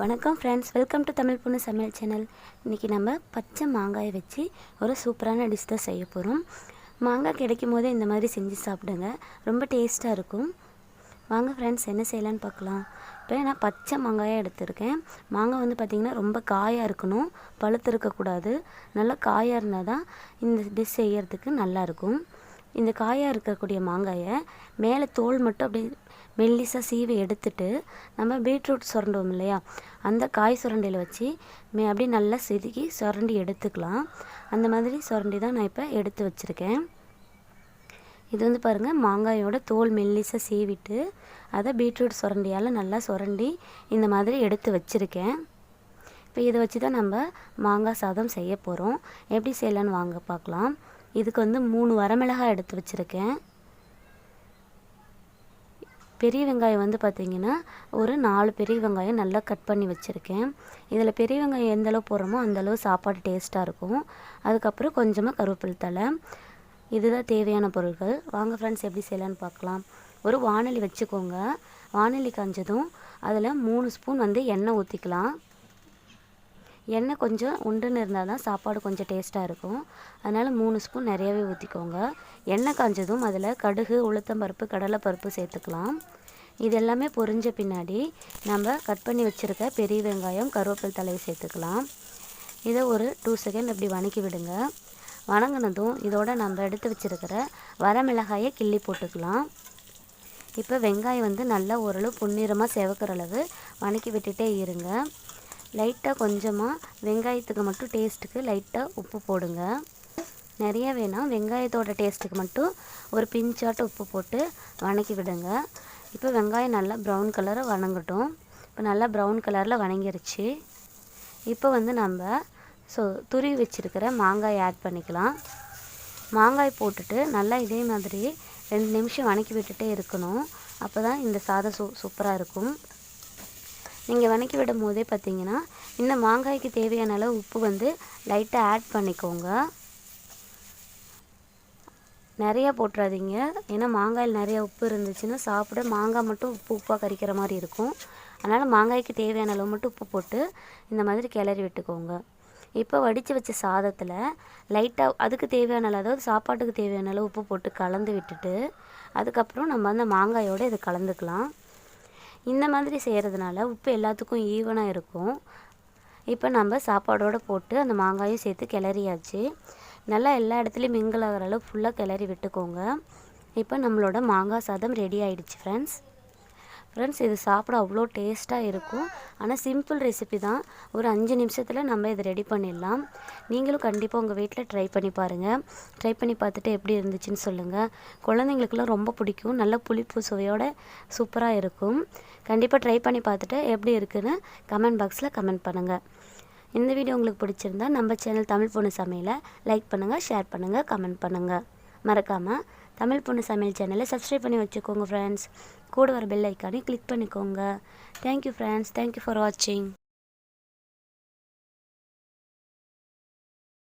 வணக்கம் friends welcome to Tamil பொண்ணு சமையல் சேனல் இன்றைக்கி நம்ம பச்சை மாங்காயை வச்சு ஒரு சூப்பரான டிஷ் தான் செய்ய போகிறோம் மாங்காய் கிடைக்கும் போதே இந்த மாதிரி செஞ்சு சாப்பிடுங்க. ரொம்ப டேஸ்ட்டாக இருக்கும். வாங்க ஃப்ரெண்ட்ஸ் என்ன செய்யலான்னு பார்க்கலாம். இப்போ நான் பச்சை மாங்காயாக எடுத்திருக்கேன். மாங்காய் வந்து பார்த்திங்கன்னா ரொம்ப காயாக இருக்கணும். பழுத்து இருக்கக்கூடாது. நல்லா காயாக இருந்தால் தான் இந்த டிஷ் செய்கிறதுக்கு நல்லாயிருக்கும் இந்த காயாக இருக்கக்கூடிய மாங்காயை மேலே தோல் மட்டும் அப்படியே மெல்லிசாக சீவி எடுத்துட்டு நம்ம பீட்ரூட் சுரண்டுவோம் இல்லையா? அந்த காய் சுரண்டையில் வச்சு மே அப்படியே நல்லா செதுக்கி சுரண்டி எடுத்துக்கலாம். அந்த மாதிரி சுரண்டி தான் நான் இப்போ எடுத்து வச்சுருக்கேன். இது வந்து பாருங்கள் மாங்காயோட தோல் மெல்லிசாக சீவிட்டு அதை பீட்ரூட் சுரண்டியால் நல்லா சுரண்டி இந்த மாதிரி எடுத்து வச்சுருக்கேன். இப்போ இதை வச்சு தான் நம்ம மாங்காய் சாதம் செய்ய போகிறோம் எப்படி செய்யலான்னு வாங்க பார்க்கலாம். இதுக்கு வந்து மூணு வரமிளகாய் எடுத்து வச்சுருக்கேன். பெரிய வெங்காயம் வந்து பார்த்திங்கன்னா ஒரு நாலு பெரிய வெங்காயம் நல்லா கட் பண்ணி வச்சுருக்கேன். இதில் பெரிய வெங்காயம் எந்த அளவு போடுறோமோ அந்தளவு சாப்பாடு டேஸ்ட்டாக இருக்கும். அதுக்கப்புறம் கொஞ்சமாக கருவேப்பிலை தலை இதுதான் தேவையான பொருட்கள். வாங்க ஃப்ரெண்ட்ஸ் எப்படி செய்யலான்னு பார்க்கலாம். ஒரு வானொலி வச்சுக்கோங்க. வானொலி காஞ்சதும் அதில் மூணு ஸ்பூன் வந்து எண்ணெய் ஊற்றிக்கலாம் எண்ணெய் கொஞ்சம் உண்டுன்னு இருந்தால் தான் சாப்பாடு கொஞ்சம் டேஸ்ட்டாக இருக்கும். அதனால் மூணு ஸ்பூன் நிறையவே ஊற்றிக்கோங்க எண்ணெய் காஞ்சதும் அதில் கடுகு உளுத்தம்பருப்பு கடலைப்பருப்பு சேர்த்துக்கலாம். இது எல்லாமே பொரிஞ்ச பின்னாடி நம்ம கட் பண்ணி வச்சுருக்க பெரிய வெங்காயம் கருவேப்பிலை தலையை சேர்த்துக்கலாம். இதை ஒரு டூ செகண்ட் அப்படி வணக்கி விடுங்க. வணங்கினதும் இதோட நம்ம எடுத்து வச்சுருக்கிற வரமிளகாயை கிள்ளி போட்டுக்கலாம். இப்போ வெங்காயம் வந்து நல்லா ஓரளவு புன்னிறமாக செவக்கிற அளவு வணக்கி விட்டுட்டே இருங்க. லைட்டாக கொஞ்சமாக வெங்காயத்துக்கு மட்டும் டேஸ்ட்டுக்கு லைட்டாக உப்பு போடுங்க. நிறைய வேணாம் வெங்காயத்தோட டேஸ்ட்டுக்கு மட்டும் ஒரு பிஞ்சாட்டு உப்பு போட்டு வணக்கி விடுங்க. இப்போ வெங்காயம் நல்லா ப்ரௌன் கலரை வணங்கட்டும். இப்போ நல்லா ப்ரௌன் கலரில் வணங்கிருச்சு. இப்போ வந்து நம்ம ஸோ துருவி வச்சுருக்கிற மாங்காய் ஆட் பண்ணிக்கலாம். மாங்காய் போட்டுட்டு நல்லா இதே மாதிரி ரெண்டு நிமிஷம் வணக்கி விட்டுட்டே இருக்கணும். அப்போ தான் இந்த சாதம் சூ சூப்பராக இருக்கும். நீங்கள் வணக்கி விடும் போதே பார்த்தீங்கன்னா இந்த மாங்காய்க்கு தேவையான அளவு உப்பு வந்து லைட்டாக ஆட் பண்ணிக்கோங்க. நிறையா போட்டுறாதீங்க. ஏன்னா மாங்காயில் நிறையா உப்பு இருந்துச்சுன்னா சாப்பிட மாங்காய் மட்டும் உப்பு உப்பாக கறிக்கிற மாதிரி இருக்கும். அதனால் மாங்காய்க்கு தேவையான அளவு மட்டும் உப்பு போட்டு இந்த மாதிரி கிளறி விட்டுக்கோங்க. இப்போ வடித்து வச்ச சாதத்தில் லைட்டாக அதுக்கு தேவையான அளவு அதாவது சாப்பாட்டுக்கு தேவையான அளவு உப்பு போட்டு கலந்து விட்டுட்டு அதுக்கப்புறம் நம்ம அந்த மாங்காயோடு இதை கலந்துக்கலாம். இந்த மாதிரி செய்கிறதுனால உப்பு எல்லாத்துக்கும் ஈவனாக இருக்கும். இப்போ நம்ம சாப்பாடோடு போட்டு அந்த மாங்காயும் சேர்த்து கிளறியாச்சு. நல்லா எல்லா இடத்துலையும் மிங்கிள் ஆகிற அளவு ஃபுல்லாக கிளறி விட்டுக்கோங்க. இப்போ நம்மளோட மாங்காய் சாதம் ரெடி ஆகிடுச்சு ஃப்ரெண்ட்ஸ் ஃப்ரெண்ட்ஸ் இது சாப்பிட அவ்வளோ டேஸ்ட்டாக இருக்கும். ஆனால் சிம்பிள் ரெசிபி தான். ஒரு அஞ்சு நிமிஷத்தில் நம்ம இதை ரெடி பண்ணிடலாம். நீங்களும் கண்டிப்பாக உங்கள் வீட்டில் ட்ரை பண்ணி பாருங்கள் ட்ரை பண்ணி பார்த்துட்டு எப்படி இருந்துச்சுன்னு சொல்லுங்கள் குழந்தைங்களுக்குலாம் ரொம்ப பிடிக்கும். நல்ல புளிப்பு சுவையோட சூப்பராக இருக்கும். கண்டிப்பாக ட்ரை பண்ணி பார்த்துட்டு எப்படி இருக்குன்னு கமெண்ட் பாக்ஸில் கமெண்ட் பண்ணுங்கள் இந்த வீடியோ உங்களுக்கு பிடிச்சிருந்தா நம்ம சேனல் தமிழ் பொண்ணு சமையலை லைக் பண்ணுங்கள் ஷேர் பண்ணுங்கள் கமெண்ட் பண்ணுங்கள் மறக்காமல் தமிழ் பொண்ணு சமையல் சேனலை சப்ஸ்கிரைப் பண்ணி வச்சுக்கோங்க ஃப்ரெண்ட்ஸ் கூட வர பெல் ஐக்கானே கிளிக் பண்ணிக்கோங்க. தேங்க்யூ ஃப்ரெண்ட்ஸ் தேங்க்யூ ஃபார் வாட்சிங்